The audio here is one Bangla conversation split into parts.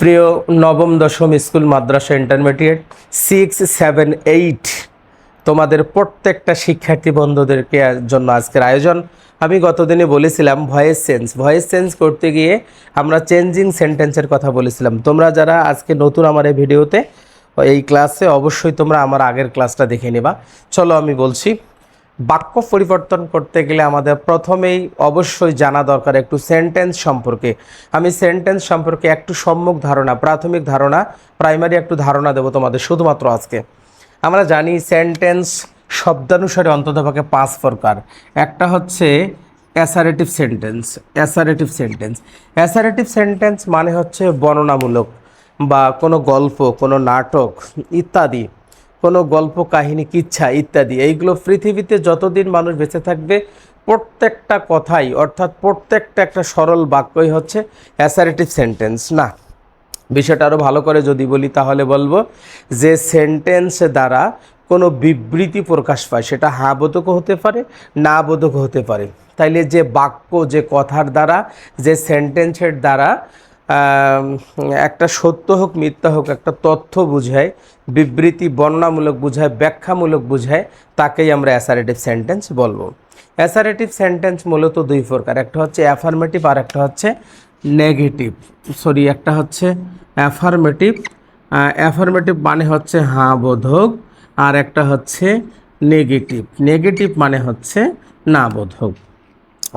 প্রিয় নবম, দশম স্কুল মাদ্রাসা ইন্টারমিডিয়েট সিক্স সেভেন এইট তোমাদের প্রত্যেকটা শিক্ষার্থী বন্ধুদেরকে জন্য আজকের আয়োজন। আমি গতদিনে বলেছিলাম ভয়েস চেঞ্জ ভয়েস চেঞ্জ করতে গিয়ে আমরা চেঞ্জিং সেন্টেন্সের কথা বলেছিলাম। তোমরা যারা আজকে নতুন আমার এই ভিডিওতে এই ক্লাসে অবশ্যই তোমরা আমার আগের ক্লাসটা দেখে নিবা। চলো আমি বলছি বাক্য পরিবর্তন করতে গেলে আমাদের প্রথমেই অবশ্যই জানা দরকার একটু সেন্টেন্স সম্পর্কে। আমি সেন্টেন্স সম্পর্কে একটু সম্মুখ ধারণা, প্রাথমিক ধারণা প্রাইমারি একটু ধারণা দেবো তোমাদের শুধুমাত্র আজকে। আমরা জানি সেন্টেন্স শব্দানুসারে অন্ততপক্ষে পাঁচ প্রকার। একটা হচ্ছে assertive sentence assertive sentence assertive sentence মানে হচ্ছে বর্ণনামূলক বা কোনো গল্প, কোনো নাটক ইত্যাদি। কোনো গল্প, কাহিনী, কিচ্ছা ইত্যাদি। এইগুলো পৃথিবীতে যতদিন মানুষ বেঁচে থাকবে, প্রত্যেকটা কথাই, অর্থাৎ প্রত্যেকটা একটা সরল বাক্যই হচ্ছে অ্যাসারেটিভ সেন্টেন্স। না, বিষয়টা আরও ভালো করে যদি বলি তাহলে বলব যে সেন্টেন্স দ্বারা কোনো বিবৃতি প্রকাশ পায়, সেটা হ্যাঁ বোধকও হতে পারে, না বোধকও হতে পারে। তাইলে যে বাক্য, যে কথার দ্বারা, যে সেন্টেন্সের দ্বারা একটা সত্য হোক, মিথ্যা হোক, একটা তথ্য বুঝায়, বিবৃতি বর্ণনামূলক বুঝায়, ব্যাখ্যামূলক বুঝায়, তাকেই আমরা অ্যাসারেটিভ সেন্টেন্স বলব। অ্যাসারেটিভ সেন্টেন্স মূলত দুই প্রকার, একটা হচ্ছে অ্যাফার্মেটিভ আর একটা হচ্ছে নেগেটিভ সরি একটা হচ্ছে অ্যাফার্মেটিভ অ্যাফার্মেটিভ মানে হচ্ছে হাঁ বোধক আর একটা হচ্ছে নেগেটিভ নেগেটিভ মানে হচ্ছে না বোধক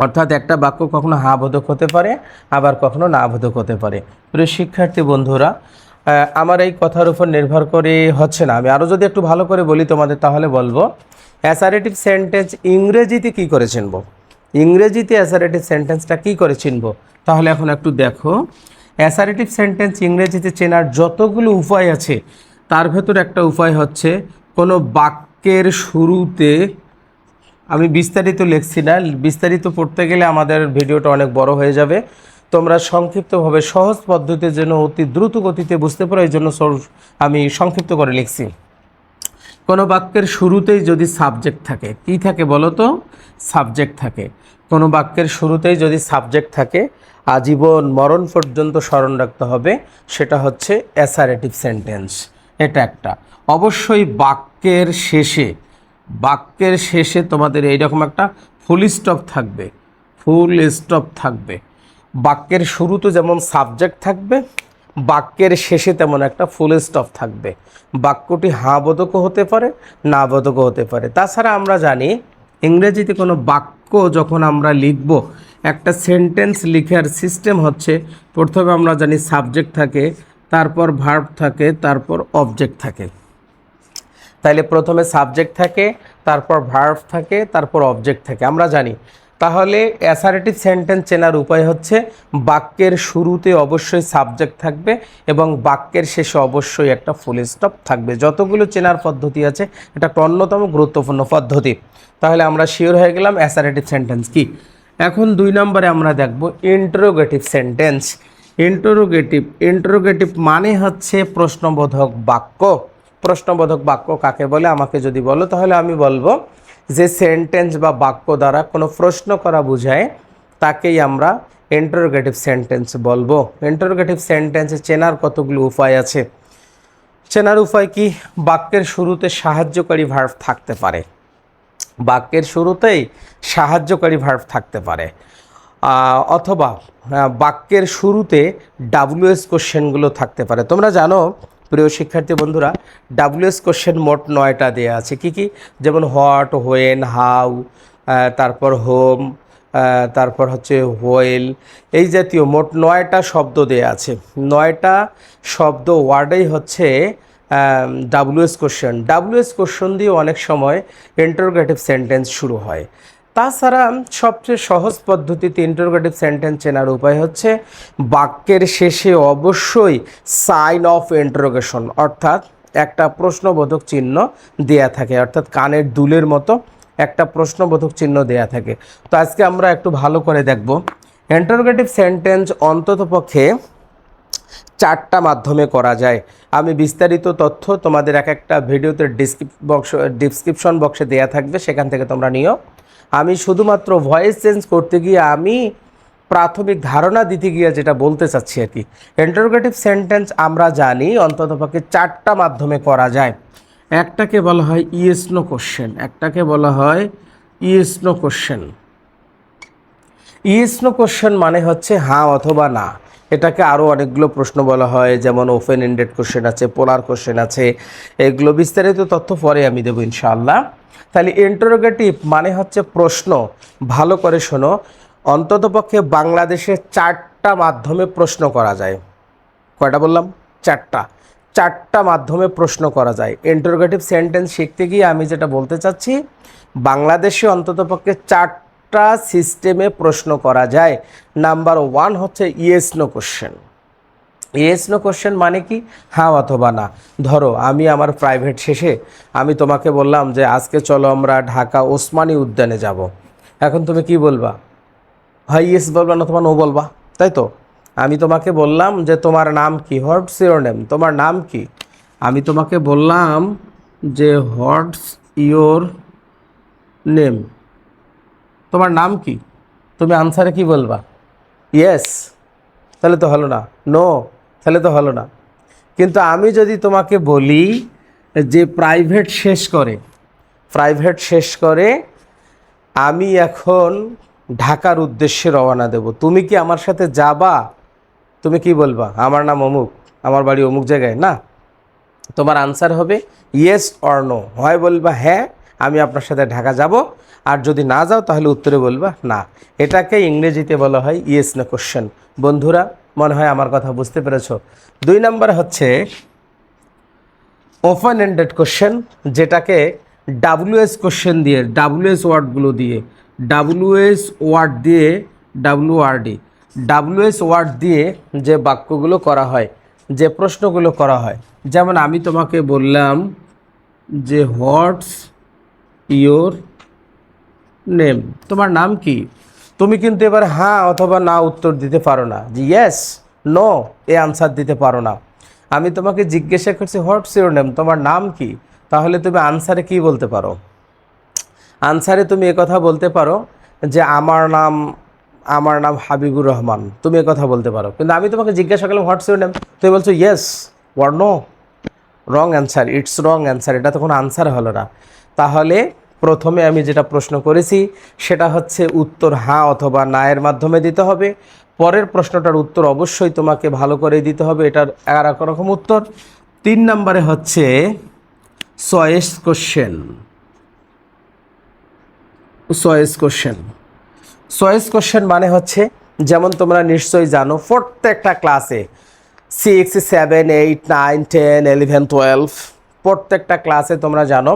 অর্থাৎ একটা বাক্য কখনো হা বোধক হতে পারে, আবার কখনো না বোধক হতে পারে। প্রিয় শিক্ষার্থী বন্ধুরা আমার এই কথার উপর নির্ভর করে হচ্ছে না। আমি আরও যদি একটু ভালো করে বলি তোমাদের, তাহলে বলব অ্যাসারেটিভ সেন্টেন্স ইংরেজিতে কি করে চিনব? ইংরেজিতে অ্যাসারেটিভ সেন্টেন্সটা কি করে চিনব? তাহলে এখন একটু দেখো। অ্যাসারেটিভ সেন্টেন্স ইংরেজিতে চেনার যতগুলো উপায় আছে, তার ভেতর একটা উপায় হচ্ছে, কোনো বাক্যের শুরুতে আমি বিস্তারিত লিখছি না। বিস্তারিত পড়তে গেলে আমাদের ভিডিওটা অনেক বড় হয়ে যাবে। তোমরা সংক্ষিপ্তভাবে সহজ পদ্ধতির জন্য অতি দ্রুত গতিতে বুঝতে পারো, এই জন্য আমি সংক্ষিপ্ত করে লিখছি। কোনো বাক্যের শুরুতেই যদি সাবজেক্ট থাকে, কি থাকে বলো তো? সাবজেক্ট থাকে। কোনো বাক্যের শুরুতেই যদি সাবজেক্ট থাকে, আজীবন মরণ পর্যন্ত স্মরণ রাখতে হবে। সেটা হচ্ছে অ্যাসারেটিভ সেন্টেন্স। এটা একটা। অবশ্যই বাক্যের শেষে বাক্যের শেষে তোমাদের এইরকম একটা ফুল স্টপ থাকবে ফুল স্টপ থাকবে। বাক্যের শুরুতে যেমন সাবজেক্ট থাকবে, বাক্যের শেষে তেমন একটা ফুল স্টপ থাকবে। বাক্যটি হাঁ বোধকও হতে পারে না বোধকও হতে পারে। তাছাড়া আমরা জানি, ইংরেজিতে কোনো বাক্য যখন আমরা লিখব, একটা সেন্টেন্স লিখার সিস্টেম হচ্ছে, প্রথমে আমরা জানি সাবজেক্ট থাকে, তারপর ভার্ব থাকে, তারপর অবজেক্ট থাকে। তাইলে প্রথমে সাবজেক্ট থাকে, তারপর ভার্ভ থাকে, তারপর অবজেক্ট থাকে। আমরা জানি। তাহলে অ্যাসারেটিভ সেন্টেন্স চেনার উপায় হচ্ছে, বাক্যের শুরুতে অবশ্যই সাবজেক্ট থাকবে এবং বাক্যের শেষে অবশ্যই একটা ফুল স্টপ থাকবে। যতগুলো চেনার পদ্ধতি আছে, এটা একটা অন্যতম গুরুত্বপূর্ণ পদ্ধতি। তাহলে আমরা শিওর হয়ে গেলাম অ্যাসারেটিভ সেন্টেন্স কি। এখন দুই নম্বরে আমরা দেখব ইন্টারোগেটিভ সেন্টেন্স ইন্টারোগেটিভ ইন্টারোগেটিভ মানে হচ্ছে প্রশ্নবোধক বাক্য। প্রশ্নবোধক বাক্য কাকে বলে আমাকে যদি বলো, তাহলে আমি বলব যে সেন্টেন্স বা বাক্য দ্বারা কোনো প্রশ্ন করা বোঝায়, তাকেই আমরা ইন্টারোগেটিভ সেন্টেন্স বলব। ইন্টারোগেটিভ সেন্টেন্সে চেনার কতগুলো উপায় আছে? চেনার উপায় কি? বাক্যের শুরুতে সাহায্যকারী ভার্ভ থাকতে পারে। বাক্যের শুরুতেই সাহায্যকারী ভার্ভ থাকতে পারে। অথবা বাক্যের শুরুতে ডাব্লিউএস কোশ্চেনগুলো থাকতে পারে। তোমরা জানো প্রিয় শিক্ষার্থী বন্ধুরা ডাব্লিউএস কোশ্চেন মোট নয়টা দেয়া আছে। কি কি? যেমন হোয়াট হোয়েন হাউ তারপর হোম তারপর হচ্ছে হোয়েল এই জাতীয় মোট নয়টা শব্দ দেয়া আছে। নয়টা শব্দ ওয়ার্ডেই হচ্ছে ডাব্লিউএস কোশ্চেন ডাব্লিউএস কোশ্চেন দিয়ে অনেক সময় ইন্টারোগেটিভ সেন্টেন্স শুরু হয়। তাছাড়া সবচেয়ে সহজ পদ্ধতিতে ইন্টারোগেটিভ সেন্টেন্স চেনার উপায় হচ্ছে, বাক্যের শেষে অবশ্যই সাইন অফ ইন্টারোগেশন অর্থাৎ একটা প্রশ্নবোধক চিহ্ন দেয়া থাকে, অর্থাৎ কানের দুলের মতো একটা প্রশ্নবোধক চিহ্ন দেয়া থাকে। তো আজকে আমরা একটু ভালো করে দেখব। ইন্টারোগেটিভ সেন্টেন্স অন্ততপক্ষে চারটা মাধ্যমে করা যায়। আমি বিস্তারিত তথ্য তোমাদের এক একটা ভিডিওতে ডিসক্রিপ বক্স ডিসক্রিপশন বক্সে দেয়া থাকবে, সেখান থেকে তোমরা নিও। আমি শুধুমাত্র ভয়েস চেঞ্জ করতে গিয়ে আমি প্রাথমিক ধারণা দিতে গিয়ে যেটা বলতে চাচ্ছি আর কি। ইন্টারোগেটিভ সেন্টেন্স আমরা জানি অন্ততপক্ষে চারটা মাধ্যমে করা যায়। একটাকে বলা হয় ইয়েস নো কোশ্চেন একটাকে বলা হয় yes no question yes no question মানে হচ্ছে হ্যাঁ অথবা না। এটাকে আরও অনেকগুলো প্রশ্ন বলা হয়, যেমন ওপেন এন্ডেড কোশ্চেন আছে পোলার কোশ্চেন আছে, এগুলো বিস্তারিত তথ্য পরে আমি দেবো ইনশাআল্লাহ। তাহলে ইন্টারোগেটিভ মানে হচ্ছে প্রশ্ন, ভালো করে শোনো অন্ততপক্ষে বাংলাদেশে চারটা মাধ্যমে প্রশ্ন করা যায়। কয়টা বললাম? চারটা। চারটা মাধ্যমে প্রশ্ন করা যায়। ইন্টারোগেটিভ সেন্টেন্স শিখতে গিয়ে আমি যেটা বলতে চাচ্ছি, বাংলাদেশে অন্ততপক্ষে চারটা সিস্টেমে প্রশ্ন করা যায়। নাম্বার ওয়ান হচ্ছে yes, no question. Yes, no question মানে কি? হ্যাঁ অথবা না। ধরো, আমি আমার প্রাইভেট শেষে আমি তোমাকে বললাম যে, আজকে চলো আমরা ঢাকা ওসমানী উদ্যানে যাব। এখন তুমি কি বলবা? হয় ইয়েস বলবা না তোমার নো বলবা? তাই তো? আমি তোমাকে বললাম যে, তোমার নাম কি? হোয়াটস ইওর নেম তোমার নাম কি? আমি তোমাকে বললাম যে, হোয়াটস ইওর নেম? তোমার নাম কি? তুমি আনসারে কি বলবা? ইয়েস তাহলে তো হলো না। নো তাহলে তো হলো না। কিন্তু আমি যদি তোমাকে বলি যে প্রাইভেট শেষ করে প্রাইভেট শেষ করে, আমি এখন ঢাকার উদ্দেশ্যে রওনা দেব। তুমি কি আমার সাথে যাবা? তুমি কি বলবা? আমার নাম অমুক, আমার বাড়ি অমুক জায়গায়, না? তোমার আনসার হবে ইয়েস অর নো হয় বলবা হ্যাঁ আমি আপনার সাথে ঢাকা যাব। আর যদি না যাও, তাহলে উত্তরে বলবা, না। এটাকে ইংরেজিতে বলা হয় ইয়েস না কোশ্চেন বন্ধুরা, মনে হয় আমার কথা বুঝতে পেরেছ। দুই নাম্বার হচ্ছে ওপেন এন্ডেড কোশ্চেন যেটাকে ডাব্লিউএস কোশ্চেন দিয়ে ডাব্লিউএস ওয়ার্ডগুলো দিয়ে ডাব্লিউএস ওয়ার্ড দিয়ে ডাব্লিউ ডাব্লিউআরডি ডাব্লিউএস ওয়ার্ড দিয়ে যে বাক্যগুলো করা হয়, যে প্রশ্নগুলো করা হয়। যেমন আমি তোমাকে বললাম যে হোয়াটস ইয়োর নেম। তোমার নাম কি? তুমি কিন্তু এবার হ্যাঁ অথবা না উত্তর দিতে পারো না। যে ইয়েস নো এ আনসার দিতে পারো না। আমি তোমাকে জিজ্ঞাসা করছি হোয়াটস ইউর নেম তোমার নাম কি? তাহলে তুমি আনসারে কি বলতে পারো? আনসারে তুমি কথা বলতে পারো যে আমার নাম আমার নাম হাবিবুর রহমান। তুমি কথা বলতে পারো। কিন্তু আমি তোমাকে জিজ্ঞাসা করলাম হোয়াটস ইউর নেম তুমি বলছো yes or no wrong answer it's wrong answer এটা তো কোনো আনসার হলো না। তাহলে প্রথমে আমি যেটা প্রশ্ন করেছি, সেটা হচ্ছে উত্তর হ্যাঁ অথবা না এর মাধ্যমে দিতে হবে। পরের প্রশ্নটার উত্তর অবশ্যই তোমাকে ভালো করে দিতে হবে, এটার আর এক রকম উত্তর। তিন নম্বরে হচ্ছে choice question choice question choice question মানে হচ্ছে, যেমন তোমরা নিশ্চয়ই জানো, প্রত্যেকটা ক্লাসে six seven eight nine ten eleven twelve প্রত্যেকটা ক্লাসে তোমরা জানো,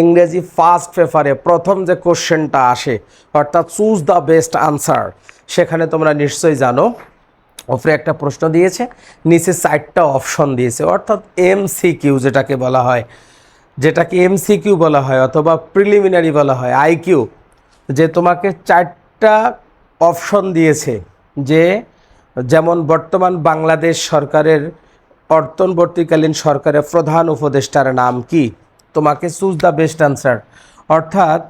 ইংরেজি ফার্স্ট পেপারে প্রথম যে কোশ্চেনটা আসে, অর্থাৎ চুজ দ্য বেস্ট আনসার সেখানে তোমরা নিশ্চয়ই জানো, ওপরে একটা প্রশ্ন দিয়েছে, নিচে চারটা অপশন দিয়েছে, অর্থাৎ এমসিকিউ যেটাকে বলা হয়, যেটাকে এমসিকিউ বলা হয়, অথবা প্রিলিমিনারি বলা হয় আইকিউ যে তোমাকে চারটা অপশন দিয়েছে, যে যেমন বর্তমান বাংলাদেশ সরকারের অর্তনবর্তীকালীন সরকারের প্রধান উপদেষ্টার নাম কি? তোমাকে চুজ দ্য বেস্ট আনসার অর্থাৎ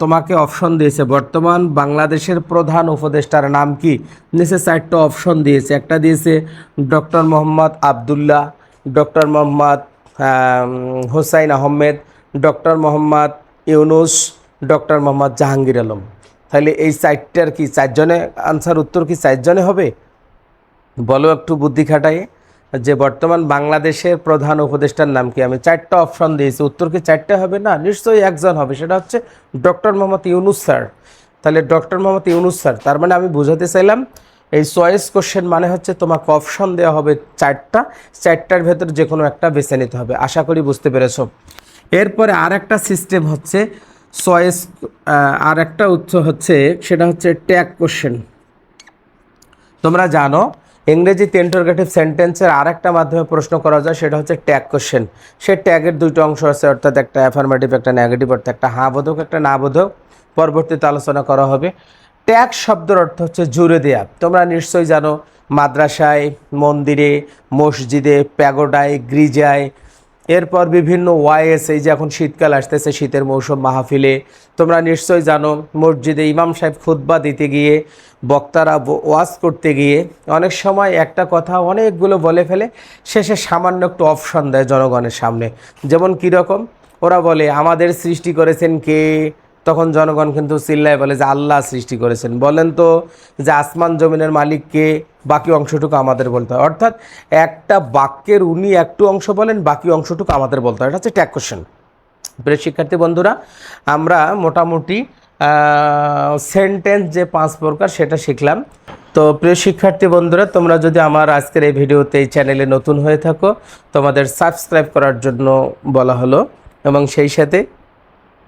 তোমাকে অপশন দিয়েছে। বর্তমান বাংলাদেশের প্রধান উপদেষ্টার নাম কি? নিচে চারটা অপশন দিয়েছে। একটা দিয়েছে doctor Mohammad Abdullah, doctor Mohammad Hossain Ahmed, doctor Mohammad Yunus, doctor Mohammad Jahangir Alam. তাহলে এই চারটার কি, চারজনে আনসার উত্তর কি চারজনে হবে? বলো একটু বুদ্ধি খাটাই যে বর্তমান বাংলাদেশের প্রধান উপদেষ্টার নাম কি? আমি চারটা অপশন দিয়েছি। উত্তর কি চারটে হবে? না, নিশ্চয়ই একজন হবে। সেটা হচ্ছে ডক্টর মোহাম্মদ ইউনুস স্যার। তাহলে ডক্টর মোহাম্মদ ইউনুস স্যার, তার মানে আমি বুঝাতে চাইলাম, এই চয়েস কোশ্চেন মানে হচ্ছে তোমাকে অপশন দেওয়া হবে চারটা। চারটার ভেতর যে কোনো একটা বেছে নিতে হবে। আশা করি বুঝতে পেরেছ। এরপরে আর একটা সিস্টেম হচ্ছে চয়েস আর একটা উৎস হচ্ছে, সেটা হচ্ছে ট্যাগ কোশ্চেন তোমরা জানো ইংরেজিতে ইন্টারগেটিভ সেন্টেন্সের আরেকটা মাধ্যমে প্রশ্ন করা যায়, সেটা হচ্ছে ট্যাগ কোশ্চেন সে ট্যাগের দুটো অংশ আছে, অর্থাৎ একটা অ্যাফার্মেটিভ একটা নেগেটিভ অর্থাৎ একটা হা বোধক, একটা না বোধক। পরবর্তীতে আলোচনা করা হবে। ট্যাগ শব্দের অর্থ হচ্ছে জুড়ে দেয়া। তোমরা নিশ্চয়ই জানো, মাদ্রাসায়, মন্দিরে, মসজিদে, প্যাগোডায়, গ্রিজায় এরপর বিভিন্ন ওয়াইএস এই যে এখন শীতকাল আসতেছে, শীতের মৌসুম মাহফিলে। তোমরা নিশ্চয়ই জানো, মসজিদে ইমাম সাহেব খুতবা দিতে গিয়ে, বক্তারা ওয়াজ করতে গিয়ে, অনেক সময় একটা কথা অনেকগুলো বলে ফেলে, শেষে সামান্য একটু অপশন দেয় জনগণের সামনে। যেমন কীরকম? ওরা বলে, আমাদের সৃষ্টি করেছেন কে? তখন জনগণ কিন্তু চিল্লায় বলে যে, আল্লাহ সৃষ্টি করেছেন। বলেন তো যে, আসমান জমিনের মালিককে বাকি অংশটুকু আমাদের বলতে হয়। অর্থাৎ একটা বাক্যের উনি একটু অংশ বলেন, বাকি অংশটুকু আমাদের বলতে হয়। এটা হচ্ছে ট্যাগ কোশ্চেন। প্রিয় শিক্ষার্থী বন্ধুরা, আমরা মোটামুটি সেন্টেন্স যে পাঁচ প্রকার সেটা শিখলাম। তো প্রিয় শিক্ষার্থী বন্ধুরা, তোমরা যদি আমার আজকের এই ভিডিওতে এই চ্যানেলে নতুন হয়ে থাকো, তোমাদের সাবস্ক্রাইব করার জন্য বলা হলো এবং সেই সাথে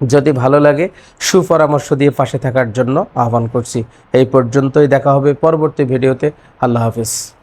যদি ভালো লাগে, সুপরামর্শ দিয়ে পাশে থাকার জন্য আহ্বান করছি। এই পর্যন্তই দেখা হবে পরবর্তী ভিডিওতে। আল্লাহ হাফিজ।